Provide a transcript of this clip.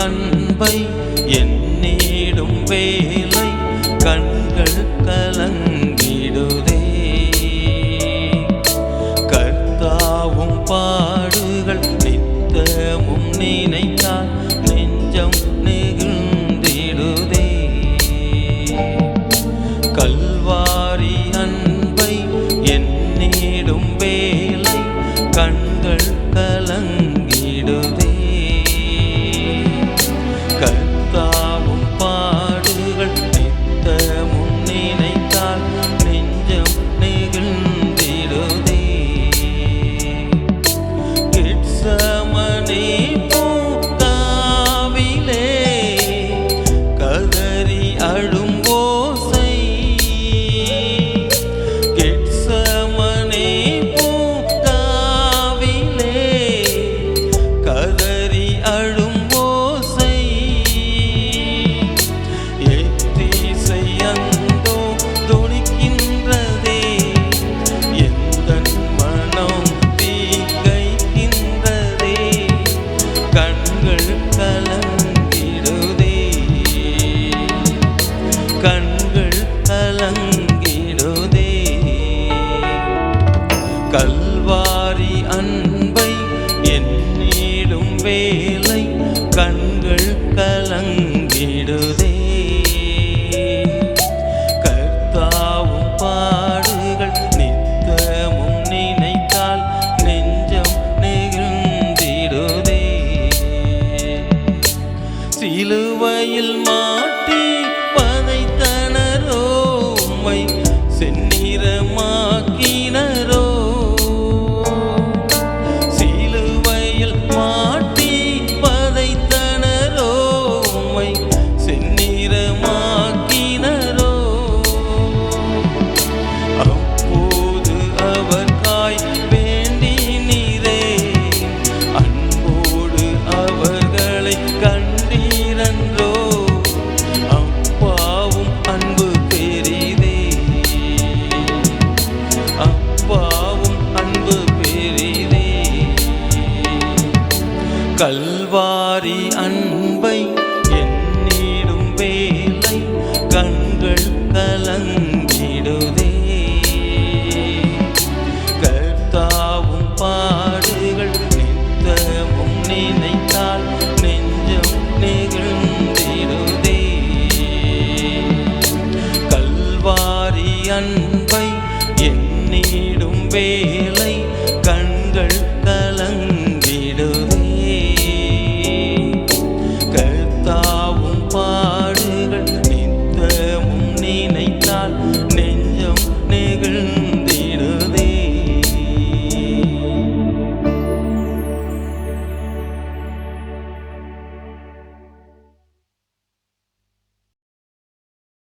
அன்பை எண்ணிடும் வேலை கண்கள் கலங்கிடுதே. கர்த்தாவும் பாடுகள் நித்தமும் நினைத்தால் நெஞ்சம் நெகிழ்ந்திடுதே. கல்வாரி அன்பை எண்ணிடும் வேலை கண்கள் கல்வாரி அன்பை எண்ணிடும் வேலை கண்கள் கலங்கிடுதே. கர்த்தாவும் பாடுகள் நித்தமும் நினைத்தால் நெஞ்சம் நெகிழ்ந்திடுதே. சிலுவையில் கல்வாரி அன்பை என்னிடும் வேலை கண்கள் கலங்கிடுதே. கர்த்தாவும் பாடுகள் நித்தமும் நினைத்தால் நெஞ்சம் நெகிழ்ந்திடுதே. கல்வாரி அன்பை என்னிடும் வேலை Nin